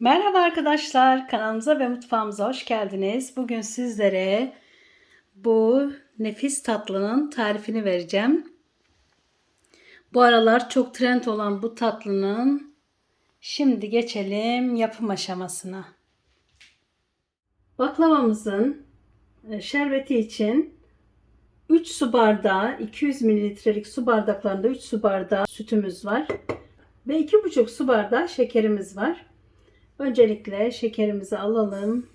Merhaba arkadaşlar, kanalımıza ve mutfağımıza hoş geldiniz. Bugün sizlere bu nefis tatlının tarifini vereceğim. Bu aralar çok trend olan bu tatlının şimdi geçelim yapım aşamasına. Baklavamızın e, şerbeti için 3 su bardağı 200 mililitrelik su bardaklarında 3 su bardağı sütümüz var ve 2,5 su bardağı şekerimiz var. Öncelikle şekerimizi alalım.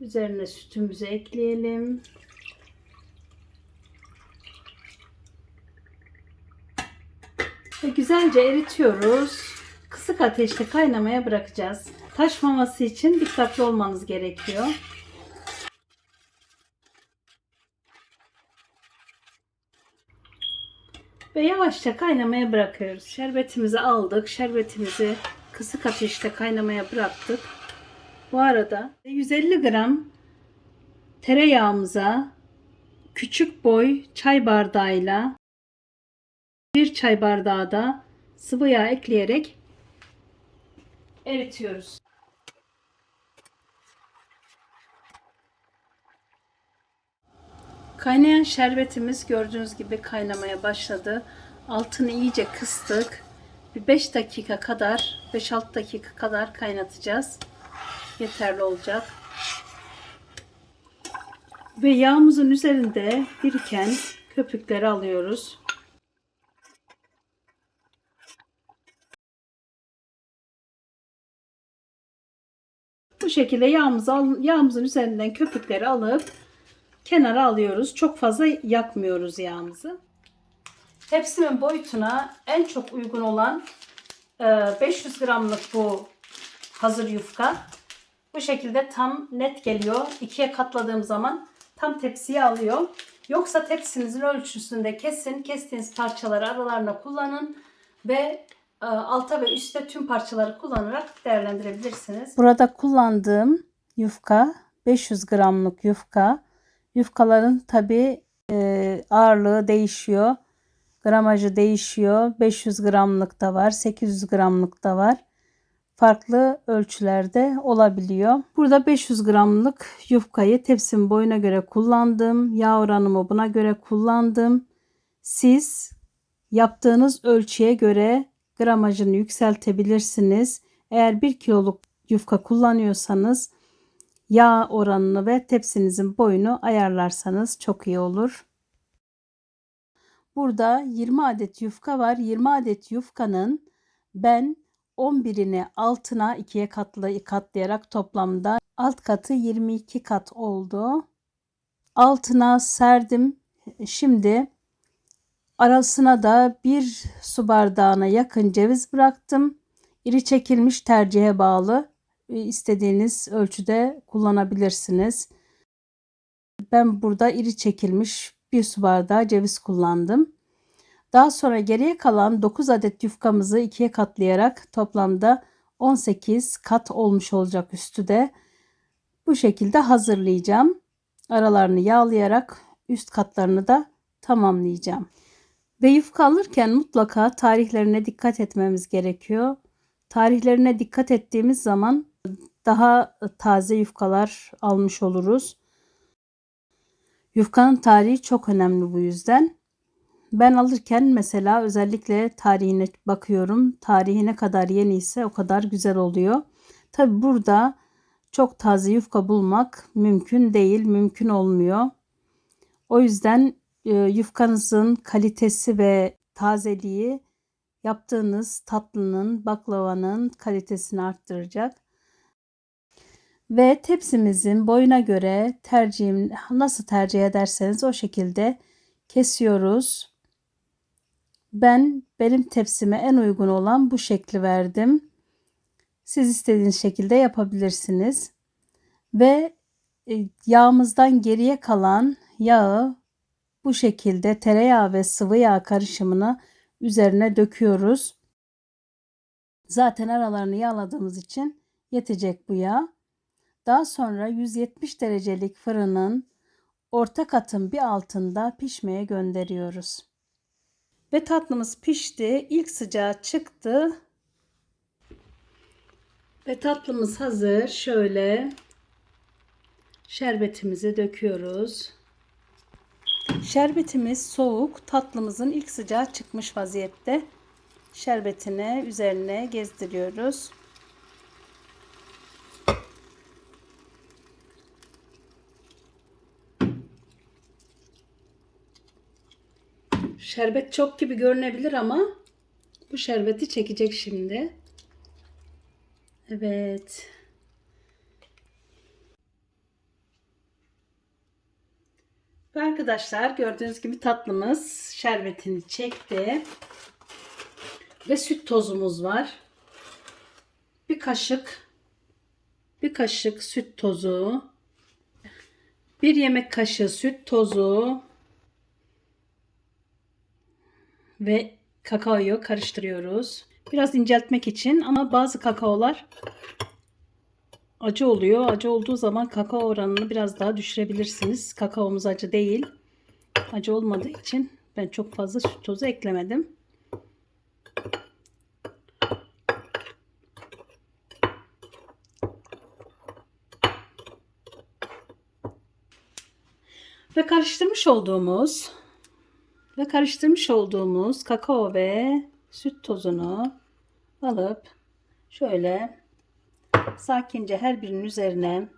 Üzerine sütümüzü ekleyelim. Ve güzelce eritiyoruz. Kısık ateşte kaynamaya bırakacağız. Taşmaması için dikkatli olmanız gerekiyor. Ve yavaşça kaynamaya bırakıyoruz. Şerbetimizi aldık. Şerbetimizi kısık ateşte kaynamaya bıraktık. Bu arada 150 gram tereyağımıza küçük boy çay bardağıyla bir çay bardağı da sıvı yağ ekleyerek eritiyoruz. Kaynayan şerbetimiz gördüğünüz gibi kaynamaya başladı. Altını iyice kıstık. Bir 5 dakika kadar, 5-6 dakika kadar kaynatacağız. Yeterli olacak. Ve yağımızın üzerinde biriken köpükleri alıyoruz. Bu şekilde yağımızı, yağımızın üzerinden köpükleri alıp kenara alıyoruz. Çok fazla yakmıyoruz yağımızı. Tepsimin boyutuna en çok uygun olan 500 e, gramlık bu hazır yufka. Bu şekilde tam net geliyor. İkiye katladığım zaman tam tepsiye alıyor. Yoksa tepsinizin ölçüsünde kesin. Kestiğiniz parçaları aralarına kullanın ve e, alta ve üstte tüm parçaları kullanarak değerlendirebilirsiniz. Burada kullandığım yufka 500 gramlık yufka. Yufkaların tabi e, ağırlığı değişiyor. Gramajı değişiyor. 500 gramlık da var. 800 gramlık da var. Farklı ölçülerde olabiliyor. Burada 500 gramlık yufkayı tepsim boyuna göre kullandım. Yağ oranımı buna göre kullandım. Siz yaptığınız ölçüye göre gramajını yükseltebilirsiniz. Eğer 1 kiloluk yufka kullanıyorsanız yağ oranını ve tepsinizin boyunu ayarlarsanız çok iyi olur. Burada 20 adet yufka var. 20 adet yufkanın ben 11'ini altına ikiye katlı katlayarak toplamda alt katı 22 kat oldu. Altına serdim. Şimdi arasına da bir su bardağına yakın ceviz bıraktım. İri çekilmiş tercihe bağlı istediğiniz ölçüde kullanabilirsiniz. Ben burada iri çekilmiş bir su bardağı ceviz kullandım. Daha sonra geriye kalan 9 adet yufkamızı ikiye katlayarak toplamda 18 kat olmuş olacak üstü de. Bu şekilde hazırlayacağım. Aralarını yağlayarak üst katlarını da tamamlayacağım. Ve yufka alırken mutlaka tarihlerine dikkat etmemiz gerekiyor. Tarihlerine dikkat ettiğimiz zaman daha taze yufkalar almış oluruz. Yufkanın tarihi çok önemli bu yüzden. Ben alırken mesela özellikle tarihine bakıyorum. Tarihi ne kadar yeni ise o kadar güzel oluyor. Tabi burada çok taze yufka bulmak mümkün değil, mümkün olmuyor. O yüzden e, yufkanızın kalitesi ve tazeliği yaptığınız tatlının, baklavanın kalitesini arttıracak. Ve tepsimizin boyuna göre tercihim nasıl tercih ederseniz o şekilde kesiyoruz. Ben benim tepsime en uygun olan bu şekli verdim. Siz istediğiniz şekilde yapabilirsiniz. Ve e, yağımızdan geriye kalan yağı bu şekilde tereyağı ve sıvı yağ karışımını üzerine döküyoruz. Zaten aralarını yağladığımız için yetecek bu yağ. Daha sonra 170 derecelik fırının orta katın bir altında pişmeye gönderiyoruz. Ve tatlımız pişti. İlk sıcağı çıktı. Ve tatlımız hazır. Şöyle şerbetimizi döküyoruz. Şerbetimiz soğuk. Tatlımızın ilk sıcağı çıkmış vaziyette. Şerbetini üzerine gezdiriyoruz. Şerbet çok gibi görünebilir ama bu şerbeti çekecek şimdi. Evet. Ve arkadaşlar gördüğünüz gibi tatlımız şerbetini çekti. Ve süt tozumuz var. Bir kaşık bir kaşık süt tozu. Bir yemek kaşığı süt tozu ve kakaoyu karıştırıyoruz. Biraz inceltmek için ama bazı kakaolar acı oluyor. Acı olduğu zaman kakao oranını biraz daha düşürebilirsiniz. Kakaomuz acı değil. Acı olmadığı için ben çok fazla süt tozu eklemedim. Ve karıştırmış olduğumuz ve karıştırmış olduğumuz kakao ve süt tozunu alıp şöyle sakince her birinin üzerine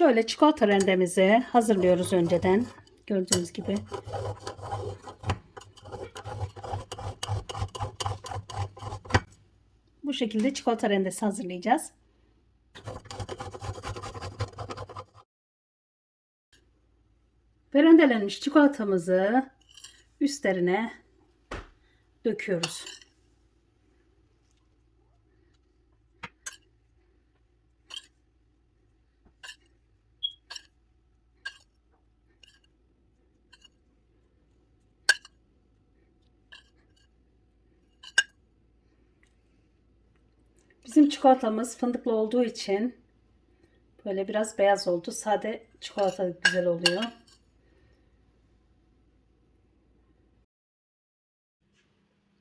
Şöyle çikolata rendemizi hazırlıyoruz önceden. Gördüğünüz gibi. Bu şekilde çikolata rendesi hazırlayacağız. Ve rendelenmiş çikolatamızı üstlerine döküyoruz. Bizim çikolatamız fındıklı olduğu için böyle biraz beyaz oldu. Sade çikolata güzel oluyor.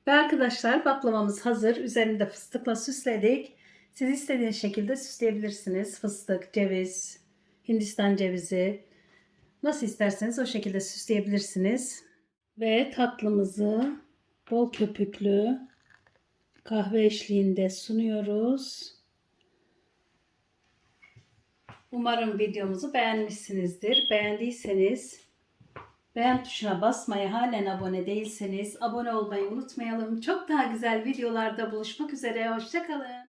Ve arkadaşlar baklavamız hazır. Üzerini de fıstıkla süsledik. Siz istediğiniz şekilde süsleyebilirsiniz. Fıstık, ceviz, Hindistan cevizi. Nasıl isterseniz o şekilde süsleyebilirsiniz. Ve tatlımızı bol köpüklü kahve eşliğinde sunuyoruz. Umarım videomuzu beğenmişsinizdir. Beğendiyseniz beğen tuşuna basmayı halen abone değilseniz abone olmayı unutmayalım. Çok daha güzel videolarda buluşmak üzere. Hoşçakalın.